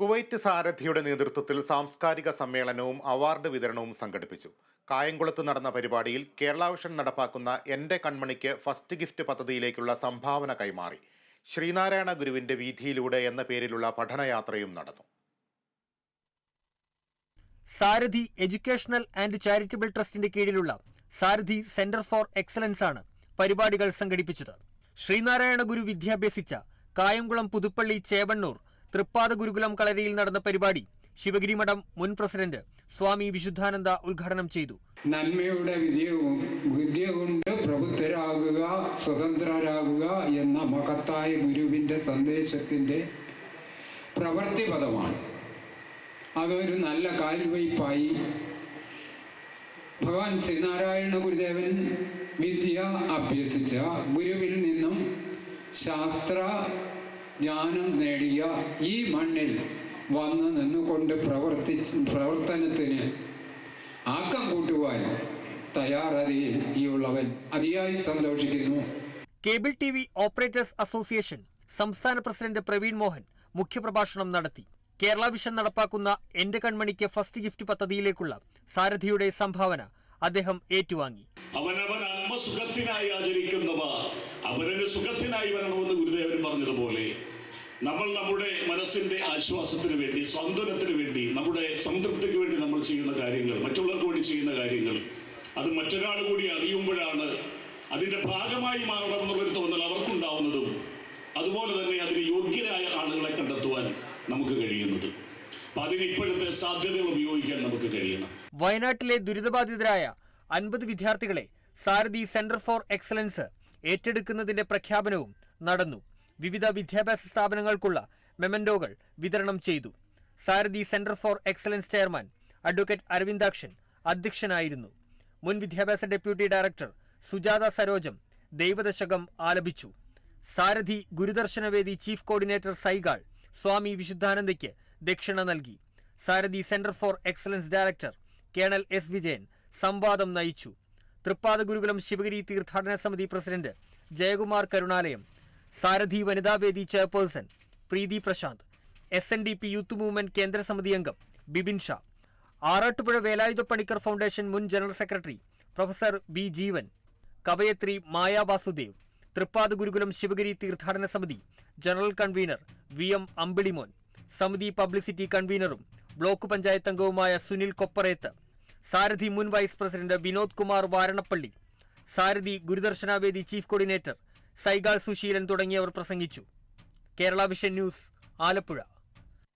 Kuwait സാരഥിയുടെ നേതൃത്വത്തിൽ സാംസ്കാരിക സമ്മേളനവും അവാർഡ് വിതരണവും സംഘടിപ്പിച്ചു. കായംകുളത്ത് നടന്ന പരിപാടിയിൽ കേരള വിഷൻ നടപ്പാക്കുന്ന എന്റെ കൺമണിക്ക് ഫസ്റ്റ് ഗിഫ്റ്റ് പദ്ധതിയിലേക്കുള്ള സംഭാവന കൈമാറി. ശ്രീനാരായണ ഗുരുവിന്റെ വീഥിയിലൂടെ എന്ന പേരിലുള്ള പഠനയാത്രയും നടന്നു. സാരഥി എഡ്യൂക്കേഷണൽ ആൻഡ് ചാരിറ്റബിൾ ട്രസ്റ്റിന്റെ കീഴിലുള്ള സാരഥി സെന്റർ ഫോർ എക്സലൻസ് ആണ് പരിപാടികൾ സംഘടിപ്പിച്ചത്. ശ്രീനാരായണ ഗുരു വിദ്യാഭ്യസിച്ച കായംകുളം പുതുപ്പള്ളി ചേവണ്ണൂർ തൃപ്പാദ ഗുരുകുലം കളരിയിൽ നടന്ന പരിപാടി ശിവഗിരി മഠം മുൻ പ്രസിഡന്റ് സ്വാമി വിശുദ്ധാനന്ദ ഉദ്ഘാടനം ചെയ്തു. നന്മയുടെ വിജയവും വിദ്യ കൊണ്ട് പ്രബുദ്ധരാകുക സ്വതന്ത്രരാകുക എന്ന മഹത്തായ ഗുരുവിന്റെ സന്ദേശത്തിന്റെ പ്രവൃത്തിപദമാണ് അതൊരു നല്ല കാൽവയ്പായി. ഭഗവാൻ ശ്രീനാരായണ ഗുരുദേവൻ വിദ്യ അഭ്യസിച്ച ഗുരുവിൽ നിന്നും ശാസ്ത്ര ജ്ഞാനം നേടിയ ഈ മണ്ണിൽ വന്ന് നിന്നുകൊണ്ട് പ്രവർത്തി പ്രവർത്തനത്തിന് ആക്കം കൂട്ടുവാൻ തയ്യാറതയിൽ ഈ ഉള്ളവൻ അതിയായി സന്തോഷിക്കുന്നു. Cable T V operators association സംസ്ഥാന പ്രസിഡന്റ് പ്രവീൺ മോഹൻ മുഖ്യപ്രഭാഷണം നടത്തി. കേരള വിഷൻ നടപ്പാക്കുന്ന എന്റെ കൺമണിക്ക് ഫസ്റ്റ് ഗിഫ്റ്റ് പദ്ധതിയിലേക്കുള്ള സാരഥിയുടെ സംഭാവന അദ്ദേഹം ഏറ്റുവാങ്ങി. അവനവൻ ആത്മസുഖത്തിനായി ആചരിക്കുന്നവ അവരന് സുഖത്തിനായി വരണമെന്ന് ഗുരുദേവൻ പറഞ്ഞതുപോലെ നമ്മൾ നമ്മുടെ മനസ്സിന്റെ ആശ്വാസത്തിന് വേണ്ടി സ്വാന്തനത്തിന് വേണ്ടി നമ്മുടെ സംതൃപ്തിക്ക് വേണ്ടി നമ്മൾ ചെയ്യുന്ന കാര്യങ്ങൾ മറ്റുള്ളവർക്ക് വേണ്ടി ചെയ്യുന്ന കാര്യങ്ങൾ അത് മറ്റൊരാൾ കൂടി അറിയുമ്പോഴാണ് അതിന്റെ ഭാഗമായി മാറണമെന്നുള്ളൊരു തോന്നൽ അവർക്കുണ്ടാവുന്നതും അതുപോലെ തന്നെ അതിന് യോഗ്യരായ ആളുകളെ കണ്ടെത്തുവാൻ നമുക്ക് കഴിയുന്നത്. അപ്പൊ അതിന് ഇപ്പോഴത്തെ സാധ്യതകൾ ഉപയോഗിക്കാൻ നമുക്ക് കഴിയണം. വയനാട്ടിലെ ദുരിതബാധിതരായ അൻപത് വിദ്യാർത്ഥികളെ സാരഥി സെന്റർ ഫോർ എക്സലൻസ് ഏറ്റെടുക്കുന്നതിന്റെ പ്രഖ്യാപനവും നടന്നു. വിവിധ വിദ്യാഭ്യാസ സ്ഥാപനങ്ങൾക്കുള്ള മെമൻഡോകൾ വിതരണം ചെയ്തു. Sarathi centre for excellence chairman advocate Aravindakshan അധ്യക്ഷനായിരുന്നു. മുൻ വിദ്യാഭ്യാസ ഡെപ്യൂട്ടി ഡയറക്ടർ സുജാത സരോജം ദൈവദശകം ആലപിച്ചു. സാരഥി ഗുരുദർശനവേദി ചീഫ് കോർഡിനേറ്റർ സൈഗാൾ സ്വാമി വിശുദ്ധാനന്ദയ്ക്ക് ദക്ഷിണ നൽകി. Sarathi centre for excellence director colonel S. Vijayan സംവാദം നയിച്ചു. തൃപ്പാദ ഗുരുകുലം ശിവഗിരി തീർത്ഥാടന സമിതി president Jayakumar Karunalayam Sarathi Vanithavedi chairperson Preethi Prashanth S N D P youth movement കേന്ദ്ര സമിതി അംഗം ബിബിൻ ഷാ ആറാട്ടുപുഴ വേലായുധ പണിക്കർ ഫൗണ്ടേഷൻ മുൻ general secretary professor B Jeevan കവയത്രി Maya Vasudev Thrippada Gurukulam Sivagiri തീർത്ഥാടന സമിതി general convener V M Ambilimon സമിതി പബ്ലിസിറ്റി കൺവീനറും ബ്ലോക്ക് പഞ്ചായത്ത് അംഗവുമായ സുനിൽ കൊപ്പറേത്ത് സാരഥി മുൻ vice president Vinod Kumar Varanappally Sarathi Gurudarshanavedi chief coordinator Saigal Susheelan തുടങ്ങിയവർ പ്രസംഗിച്ചു. Kerala Vision News Alappuzha.